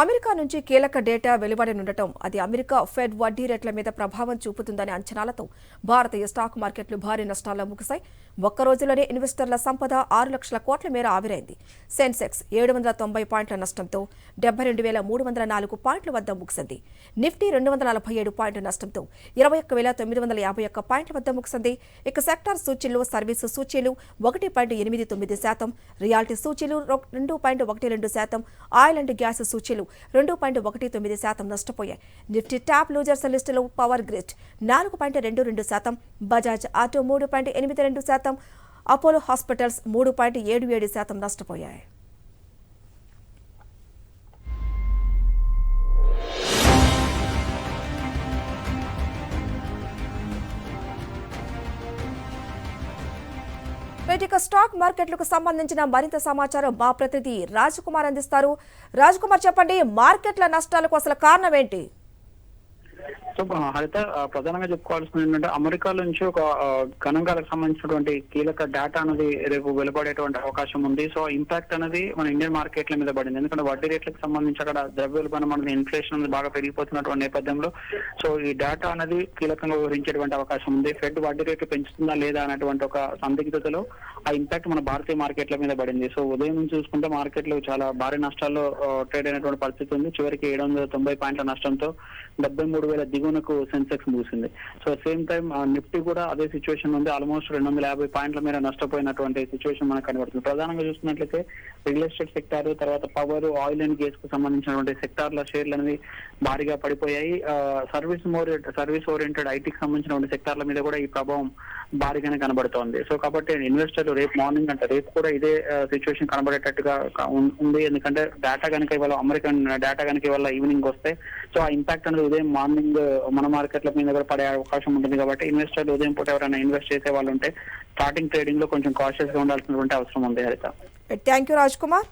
America నుంచి కీలక data వెలువడనుండటం అది అమెరికా ఫెడ్ వడ్డీ రేట్ల మీద ప్రభావం చూపుతుందనే అంచనాలతో భారతీయ స్టాక్ మార్కెట్లు భారీ నష్టాల్లో ముగిశాయి. ఒక్క రోజులోనే ఇన్వెస్టర్ల సంపద ఆరు లక్షల కోట్ల మేర ఆవిరైంది. సెన్సెక్స్ ఏడు వందల తొంభై పాయింట్ల నష్టంతో డెబ్బై రెండు వేల మూడు వందల నాలుగు పాయింట్ల వద్ద ముగిసింది. నిఫ్టీ రెండు వందల నలభై ఏడు పాయింట్ల నష్టంతో ఇరవై ఒక్క వేల తొమ్మిది వందల యాభై ఒక్క పాయింట్ల వద్ద ముగిసింది. ఇక సెక్టార్ సూచీలు సర్వీసు సూచీలు ఒకటి పాయింట్ ఎనిమిది తొమ్మిది శాతం రియాలిటీ సూచీలు రెండు పాయింట్ ఒకటి రెండు శాతం ఆయిల్ అండ్ గ్యాస్ సూచీలు రెండు పాయింట్ ఒకటి తొమ్మిది శాతం నష్టపోయాయి. నిఫ్టీ టాప్ లూజర్స్ లిస్టులో పవర్ గ్రిడ్ నాలుగు పాయింట్ రెండు రెండు శాతం బజాజ్ ఆటో మూడు పాయింట్ ఎనిమిది రెండు శాతం అపోలో హాస్పిటల్స్ మూడు పాయింట్ ఏడు ఏడు శాతం నష్టపోయాయి. ఇక స్టాక్ మార్కెట్లకు సంబంధించిన మరింత సమాచారం మా ప్రతినిధి రాజకుమార్ అందిస్తారు. రాజకుమార్ చెప్పండి మార్కెట్ల నష్టాలకు అసలు కారణం ఏంటి? సో హరిత ప్రధానంగా చెప్పుకోవాల్సింది ఏంటంటే అమెరికా నుంచి ఒక గణాంకాలకు సంబంధించినటువంటి కీలక డేటా అనేది రేపు వెలువడేటువంటి అవకాశం ఉంది. సో ఇంపాక్ట్ అనేది మన ఇండియన్ మార్కెట్ల మీద పడింది. ఎందుకంటే వడ్డీ రేట్లకు సంబంధించి అక్కడ ద్రవ్యోల్బణం అనేది ఇన్ఫ్లేషన్ అనేది బాగా పెరిగిపోతున్నటువంటి నేపథ్యంలో సో ఈ డేటా అనేది కీలకంగా వివరించేటువంటి అవకాశం ఉంది. ఫెడ్ వడ్డీ రేట్లు పెంచుతుందా లేదా అనేటువంటి ఒక సందిగ్ధతలో ఆ ఇంపాక్ట్ మన భారతీయ మార్కెట్ల మీద పడింది. సో ఉదయం నుంచి చూసుకుంటే మార్కెట్లు చాలా భారీ నష్టాల్లో ట్రేడ్ అయినటువంటి పరిస్థితి ఉంది. చివరికి ఏడు వందల తొంభై పాయింట్ల నష్టంతో డెబ్బై మూడు వేల దిగువనకు సెన్సెక్స్ ముగిసింది. సో సేమ్ టైం నిఫ్టీ కూడా అదే సిచ్యువేషన్ ఉంది. ఆల్మోస్ట్ రెండు వందల యాభై పాయింట్ల మీద నష్టపోయినటువంటి సిచ్యువేషన్ మనకు కనబడుతుంది. ప్రధానంగా చూసినట్లయితే రియల్ ఎస్టేట్ సెక్టార్ తర్వాత పవర్ ఆయిల్ అండ్ గ్యాస్కు సంబంధించినటువంటి సెక్టార్ల షేర్లు అనేవి భారీగా పడిపోయాయి. సర్వీస్ మోర్ సర్వీస్ ఓరియంటెడ్ ఐటీకి సంబంధించినటువంటి సెక్టార్ల మీద కూడా ఈ ప్రభావం భారీగానే కనబడుతోంది. సో కాబట్టి ఇన్వెస్టర్లు రేపు మార్నింగ్ అంటే రేపు కూడా ఇదే సిచ్యువేషన్ కనబడేటట్టుగా ఉంది. ఎందుకంటే డేటా కనుక ఇవాళ అమెరికన్ డేటా కనుక ఇవాళ ఈవినింగ్ వస్తే సో ఆ ఇంపాక్ట్ అనేది ఉదయం మార్నింగ్ మన మార్కెట్ల మీద కూడా పడే అవకాశం ఉంటుంది కాబట్టి ఇన్వెస్టర్లు ఉదయం పూట ఎవరైనా ఇన్వెస్ట్ చేసే వాళ్ళు ఉంటే స్టార్టింగ్ ట్రేడింగ్లో కొంచెం కాషియస్గా ఉండాల్సినటువంటి అవసరం ఉంది హరిత. Thank you Raj Kumar